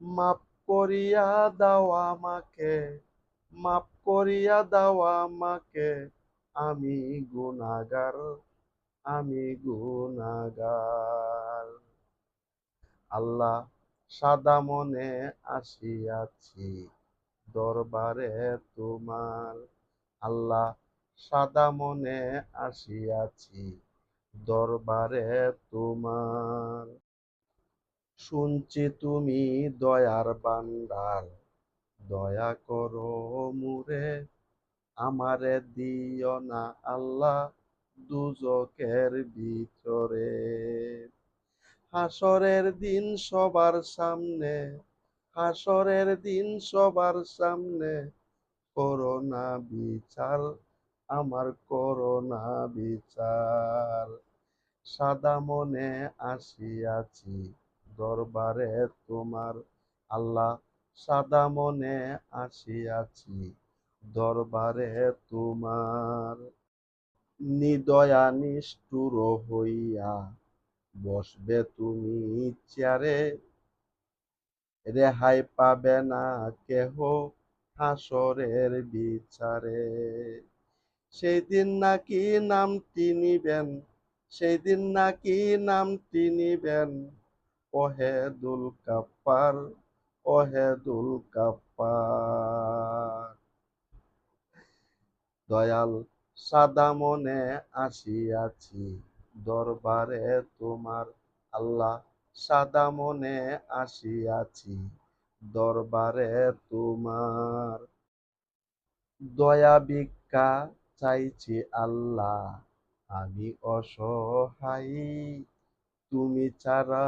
মাপ করিয়া দাও আমাকে মাপ করিয়া দাও আমাকে। আমি গুনাগার আমি গুনাগার। আল্লাহ সাদা মনে আসিয়াছি দরবারে তোমার। আল্লাহ সাদা মনে আসিয়াছি দরবারে তোমার। শুনছি তুমি দয়ার বান্দার দয়া করো মুরে, আমারে দিও না আল্লাহ দুজকের ভিতরে। হাসরের দিন সবার সামনে, হাসরের দিন সবার সামনে। করোনা বিচার, আমার করোনা বিচার। সাদা মনে আসিয়াছি দরবারে তোমার আল্লাহ সাদা মনে আসিয়াছি। দরবারে তোমার নিদয়া নিষ্ঠুর হইয়া বসবে তুমি চেয়ারে। রেহাই পাবে না কেহ হাসরের বিচারে। সেই দিন নাকি নামটি নিবেন সেই দিন নাকি নামটি নিবেন। ওহেদুল কাপ্পার দয়াল, সাদা মনে আসিয়াছি, দরবারে তোমার আল্লাহ সাদা মনে আসিয়াছি, দরবারে তোমার দয়া ভিক্ষা চাইছি আল্লাহ, আমি অসহায়, তুমি ছাড়া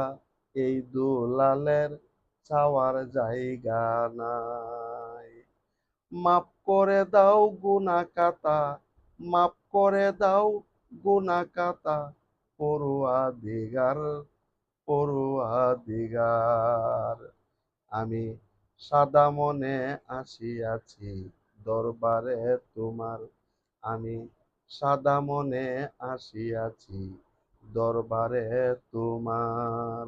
এই দুলালের চাওয়ার জায়গা নাই। মাপ করে দাও গুনা কাতা মাপ করে দাও গুনা কাতা পড়ুয়া দিগার পড়ুয়া দিগার। আমি সাদা মনে আসিয়াছি দরবারে তোমার। আমি সাদা মনে আসিয়াছি দরবারে তোমার।